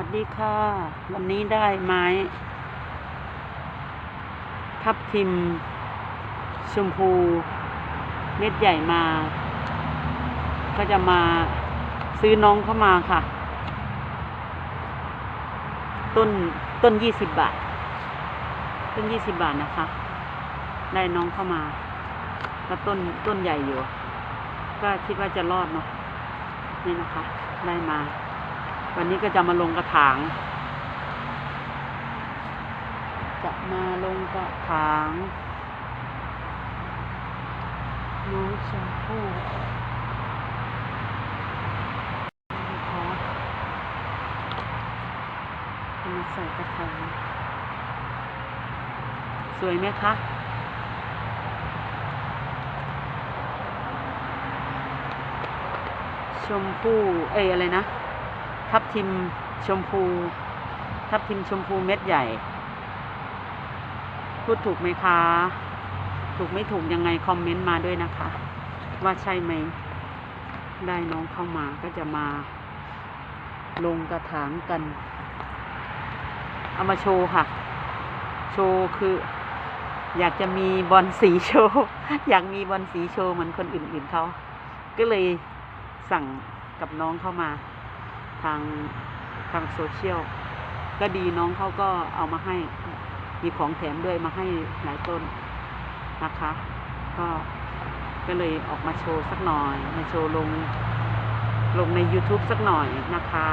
วัสดีค่ะ วันนี้ได้ไม้ ทับทิม ชมพู เม็ดใหญ่มา ก็จะมาซื้อน้องเข้ามาค่ะ ต้นต้นยี่สิบบาท ต้นยี่สิบบาทนะคะ ได้น้องเข้ามาแล้วต้นต้นใหญ่อยู่ ก็คิดว่าจะรอดเนาะนี่นะคะ ได้มา วันนี้ก็จะมาลงกระถาง จะมาลงกระถางน้องชมพู่นะคะเอามาใส่กระถางสวยไหมคะชมพู่เอ้ยอะไรนะ ทับทิมชมพู ทับทิมชมพูเม็ดใหญ่ พูดถูกไหมคะ ถูกไม่ถูกยังไงคอมเมนต์มาด้วยนะคะ ว่าใช่ไหม ได้น้องเข้ามาก็จะมา ลงกระถางกัน เอามาโชว์ค่ะ โชว์คืออยากจะมีบอลสีโชว์ อยากมีบอลสีโชว์เหมือนคนอื่นๆเขา ก็เลยสั่งกับน้องเข้ามา ทางทางโซเชียลก็ดีน้องเขาก็เอามาให้มีของแถมด้วยมาให้หลายต้นนะคะ ก็ก็เลยออกมาโชว์สักหน่อย มาโชว์ลงลงใน YouTube สักหน่อยนะคะ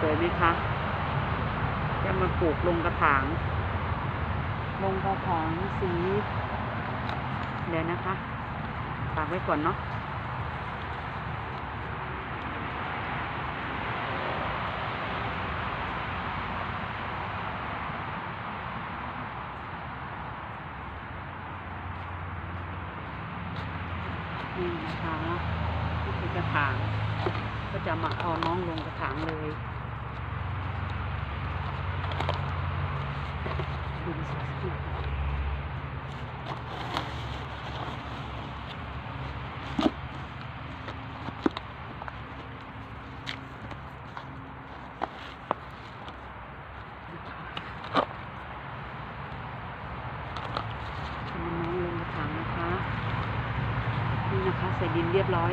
สวยไหมคะจะมาปลูกลงกระถาง ลงกระถางสี เดี๋ยวนะคะฝากไว้ก่อนเนาะ นี่นะคะนี่คือกระถาง ก็จะมาเอาน้องลงกระถางเลยดูสิเอาน้องลงกระถางนะคะ นี่นะคะ ใส่ดินเรียบร้อย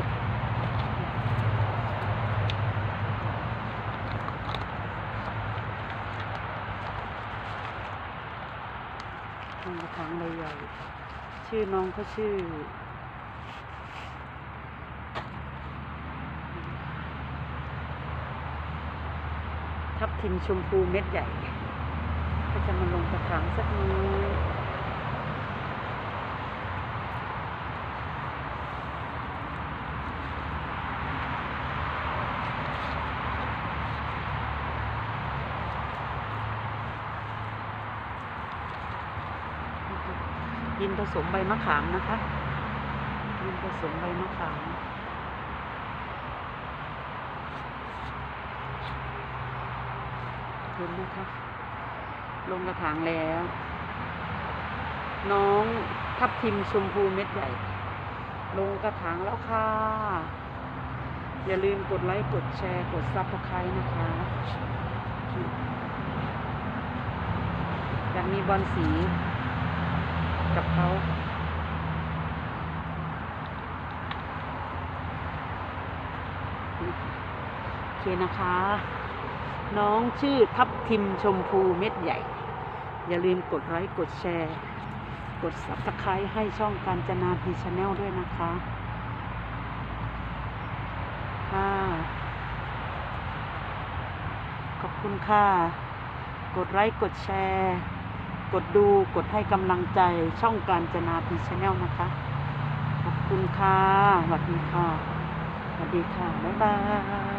ลงกระถางใบใหญ่ ชื่อน้องเขาชื่อทับทิมชมพูเม็ดใหญ่ ก็จะมาลงกระถางสักน้อย ดินผสมใบมะขามนะคะ ดินผสมใบมะขาม เห็นไหมคะลงกระถางแล้ว น้องทับทิมชมพูเม็ดใหญ่ ลงกระถางแล้วค่ะ อย่าลืมกดไลค์ กดแชร์ กดซับสไครต์นะคะอยากมีบอลสี กับเขาโอเคนะคะ น้องชื่อทับทิมชมพูเม็ดใหญ่ อย่าลืมกดไลค์กดแชร์ กด subscribe ให้ช่องการจนาพีชาแนลด้วยนะคะค่ะขอบคุณค่ะ กดไลค์กดแชร์ กดดูกดให้กำลังใจช่องการจนาพีชาแนลนะคะ ขอบคุณค่ะสวัสดีค่ะสวัสดีค่ะ บ๊ายบาย